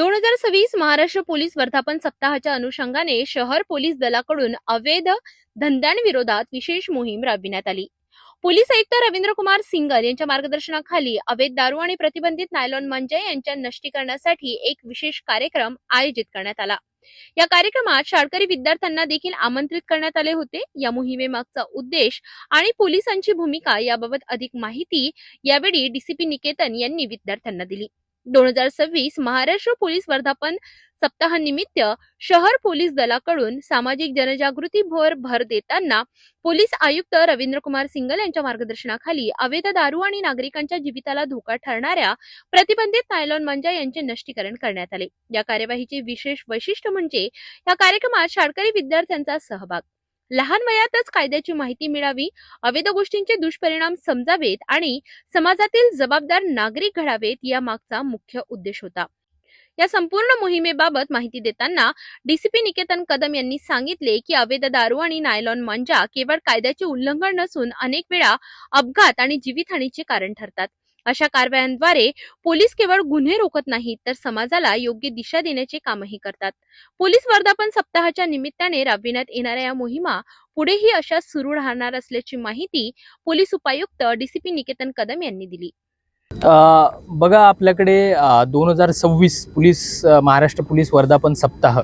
दोन हजार सव्वीस महाराष्ट्र पोलीस वर्धापन सप्ताहाच्या अनुषंगाने शहर पोलीस दलाकडून अवैध धंद्यांविरोधात विशेष मोहीम राबविण्यात आली. पोलीस आयुक्त रवींद्र कुमार सिंगल यांच्या मार्गदर्शनाखाली अवैध दारू आणि प्रतिबंधित नायलॉन मंजय यांच्या नष्टीकरणासाठी एक विशेष कार्यक्रम आयोजित करण्यात आला. या कार्यक्रमात शाळकरी विद्यार्थ्यांना देखील आमंत्रित करण्यात आले होते. या मोहिमेमागचा उद्देश आणि पोलिसांची भूमिका याबाबत अधिक माहिती यावेळी डीसीपी निकेतन यांनी विद्यार्थ्यांना दिली. दोन हजार सव्वीस महाराष्ट्र पोलीस वर्धापन सप्ताहानिमित्त शहर पोलीस दलाकडून सामाजिक जनजागृती भर भर देताना पोलीस आयुक्त रवींद्र कुमार सिंगल यांच्या मार्गदर्शनाखाली अवैध दारू आणि नागरिकांच्या जीविताला धोका ठरणाऱ्या प्रतिबंधित नायलॉन मांजा यांचे नष्टीकरण करण्यात आले. या कार्यवाहीचे विशेष वैशिष्ट्य म्हणजे या कार्यक्रमात शाळकरी विद्यार्थ्यांचा सहभाग. लहान वयातच कायद्याची माहिती मिळावी अवैध गोष्टींचे दुष्परिणाम समजावेत आणि समाजातील जबाबदार नागरिक घडावेत या मागचा मुख्य उद्देश होता. या संपूर्ण मोहिमेबाबत माहिती देताना डीसीपी निकेतन कदम यांनी सांगितले की अवैध दारू आणि नायलॉन मांजा केवळ कायद्याचे उल्लंघन नसून अनेक वेळा अपघात आणि जीवितहानीचे कारण ठरतात. अशा कारवायांद्वारे पोलीस केवळ गुन्हे रोखत नाहीत तर समाजाला योग्य दिशा देण्याचे कामही करतात. पोलीस वर्धापन सप्ताहाच्या निमित्ताने राबविण्यात येणाऱ्या या मोहिमा पुढेही अशा सुरू राहणार असल्याची माहिती पोलीस उपायुक्त डीसीपी निकेतन कदम यांनी दिली. बघा आपल्याकडे दोन हजार सव्वीस पोलीस महाराष्ट्र पोलीस वर्धापन सप्ताह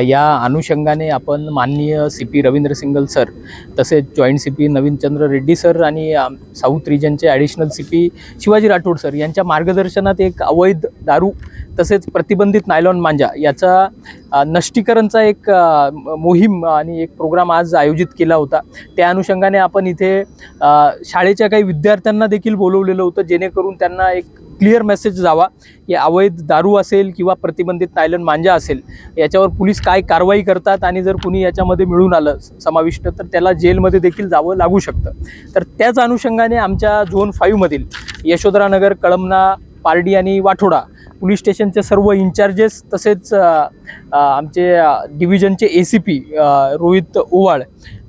या अनुषंगाने आपण माननीय C P Ravindra Singal sir तसेच joint C P Navinchandra Reddy sir आणि south रिजनचे additional C P Shivaji Rathod sir यांच्या मार्गदर्शनात एक अवैध दारू तसेच प्रतिबंधित नायलॉन मांजा याचा नष्टीकरणचा एक मोहीम आणि एक प्रोग्राम आज आयोजित केला होता. त्या अनुषंगाने आपण इथे शाळेच्या काही विद्यार्थ्यांना देखील बोलवलेलं होतं जेणेकरून त्यांना एक क्लिअर मेसेज जावा की अवैध दारू असेल किंवा प्रतिबंधित नायलन मांजा असेल याच्यावर पोलीस काय कारवाई करतात आणि जर कुणी याच्यामध्ये मिळून आलं समाविष्ट तर त्याला जेलमध्ये देखील जावं लागू शकतं. तर त्याच अनुषंगाने आमच्या झोन फाईव्हमधील यशोधरानगर कळमना पारडी आणि वाठोडा पोलीस स्टेशनचे सर्व इन्चार्जेस तसेच आमचे डिव्हिजनचे A C P Rohit Owal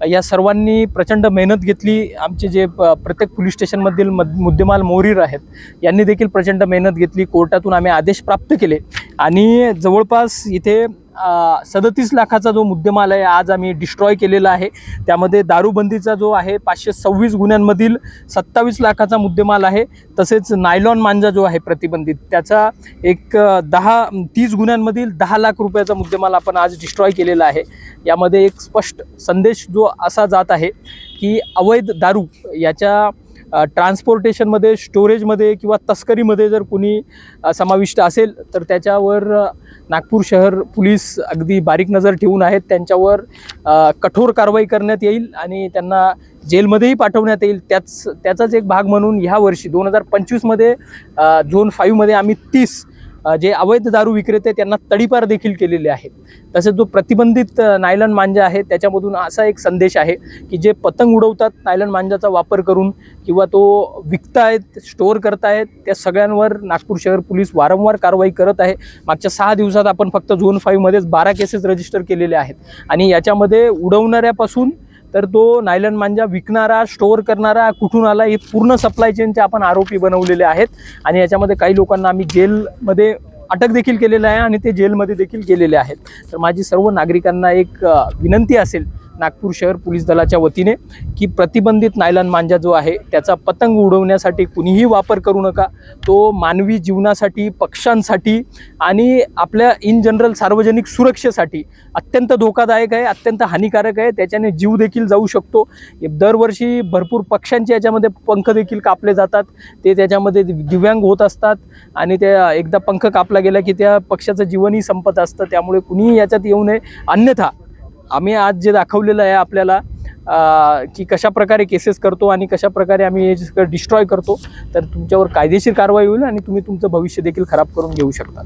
या सर्वांनी प्रचंड मेहनत घेतली. आमचे जे प- प्रत्येक पोलीस स्टेशनमधील मद मुद्देमाल मोरीर आहेत यांनी देखील प्रचंड मेहनत घेतली. कोर्टातून आम्ही आदेश प्राप्त केले. आणि जवळपास इथे सदतीस लाखाचा जो मुद्देमाल आहे आज आम्ही डिस्ट्रॉय केलेला आहे. त्यामध्ये दारूबंदीचा जो आहे पाचशे सव्वीस गुन्ह्यांमधील सत्तावीस लाखाचा मुद्देमाल आहे. तसेच नायलॉन मांजा जो आहे प्रतिबंधित त्याचा एक दहा तीस गुन्ह्यांमधील दहा लाख रुपयाचा मुद्देमाल आपण आज डिस्ट्रॉय केलेला आहे. यामध्ये एक स्पष्ट संदेश जो असा जात आहे की अवैध दारू याच्या ट्रान्सपोर्टेशनमध्ये स्टोरेजमध्ये किंवा तस्करीमध्ये जर कुणी समाविष्ट असेल तर त्याच्यावर नागपूर शहर पोलीस अगदी बारीक नजर ठेवून आहेत. त्यांच्यावर कठोर कारवाई करण्यात येईल आणि त्यांना जेलमध्येही पाठवण्यात येईल. त्याच त्याचाच एक भाग म्हणून ह्या वर्षी दोन हजार पंचवीसमध्ये झोन फाईव्हमध्ये आम्ही तीस जे अवैध दारू विक्रेते त्यांना तडीपार देखील केलेले आहेत. तसेच जो प्रतिबंधित नायलन मांजा आहे त्याच्यामधून असा एक संदेश आहे की जे पतंग उडवतात नायलन मांजाचा वापर करून किंवा तो विकतायत स्टोअर करतायत त्या सगळ्यांवर नागपूर शहर पोलीस वारंवार कारवाई करत आहे. मागच्या सहा दिवसात आपण फक्त झोन फाईव्हमध्येच बारा केसेस रजिस्टर केलेले आहेत. आणि याच्यामध्ये उडवणाऱ्यापासून तर तो नायलन मांजा विकणारा स्टोअर करणारा कुठून आला हे पूर्ण सप्लाय चेनचे आपण आरोपी बनवलेले आहेत. आणि याच्यामध्ये काही लोकांना आम्ही जेलमध्ये अटक देखील केलेलं आहे आणि ते जेलमध्ये देखील गेलेले आहेत. तर माझी सर्व नागरिकांना एक विनंती असेल नागपूर शहर पोलीस दलाच्या वतीने की प्रतिबंधित नायलन मांजा जो आहे त्याचा पतंग उडवण्यासाठी कुणीही वापर करू नका. तो मानवी जीवनासाठी पक्ष्यांसाठी आणि आपल्या इन जनरल सार्वजनिक सुरक्षेसाठी अत्यंत धोकादायक आहे अत्यंत हानिकारक आहे. त्याच्याने जीव देखील जाऊ शकतो. दरवर्षी भरपूर पक्ष्यांचे याच्यामध्ये पंख देखील कापले जातात. ते त्याच्यामध्ये दिव्यांग होत असतात आणि त्या एकदा पंख कापला गेला की त्या पक्षाचं जीवनही संपत असतं. त्यामुळे कुणीही याच्यात येऊ नये. अन्यथा आम्ही आज जे दाखवलेलं आहे आपल्याला की कशा प्रकारे केसेस करतो आणि कशा प्रकारे आम्ही हे डिस्ट्रॉय करतो तर तुमच्यावर कायदेशीर कारवाई होईल आणि तुम्ही तुमचं भविष्य देखील खराब करून घेऊ शकता.